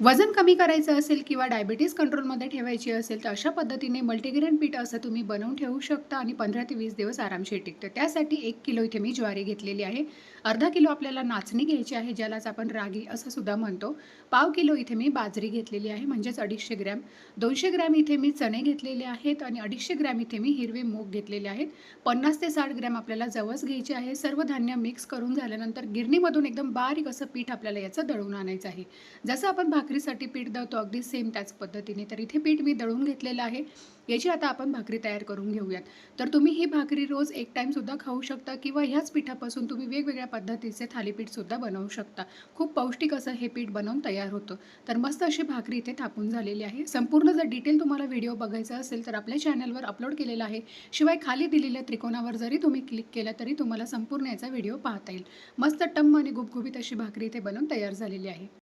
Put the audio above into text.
वजन कमी करायचं असेल किंवा डायबिटीज कंट्रोलमध्ये ठेवायची असेल तर अशा पद्धतीने मल्टीग्रेन पीठ असं तुम्ही बनवून ठेवू शकता आणि पंधरा ते वीस दिवस आरामशीर टिकतं. त्यासाठी एक किलो इथे मी ज्वारी घेतलेली आहे. अर्धा किलो आपल्याला नाचणी घ्यायची आहे ज्यालाच आपण रागी असं सुद्धा म्हणतो. पाव किलो इथे मी बाजरी घेतलेली आहे म्हणजेच अडीचशे ग्रॅम. दोनशे ग्रॅम इथे मी चणे घेतलेले आहेत आणि अडीचशे ग्रॅम इथे मी हिरवे मूग घेतलेले आहेत. पन्नास ते साठ ग्रॅम आपल्याला जवस घ्यायचे आहे. सर्व धान्य मिक्स करून झाल्यानंतर गिरणीमधून एकदम बारीक असं पीठ आपल्याला याचं दळून आणायचं आहे. जसं आपण भाकरीसाठी पीठ दळतो. अगदी सेम त्याच पद्धतीने. तर इथे पीठ मी दळून घेतलेलं आहे. याची आता आपण भाकरी तयार करून घेऊयात. तर तुम्ही ही भाकरी रोज एक टाईमसुद्धा खाऊ शकता किंवा ह्याच पिठापासून तुम्ही वेगवेगळ्या पद्धतीचे थालीपीठसुद्धा बनवू शकता. खूप पौष्टिक असं हे पीठ बनवून तयार होतं. तर मस्त अशी भाकरी इथे थापून झालेली आहे. संपूर्ण जर डिटेल तुम्हाला व्हिडिओ बघायचा असेल तर आपल्या चॅनलवर अपलोड केलेला आहे. शिवाय खाली दिलेल्या त्रिकोणावर जरी तुम्ही क्लिक केला तरी तुम्हाला संपूर्ण याचा व्हिडिओ पाहता येईल. मस्त टम्म आणि गुबगुबीत अशी भाकरी इथे बनवून तयार झालेली आहे.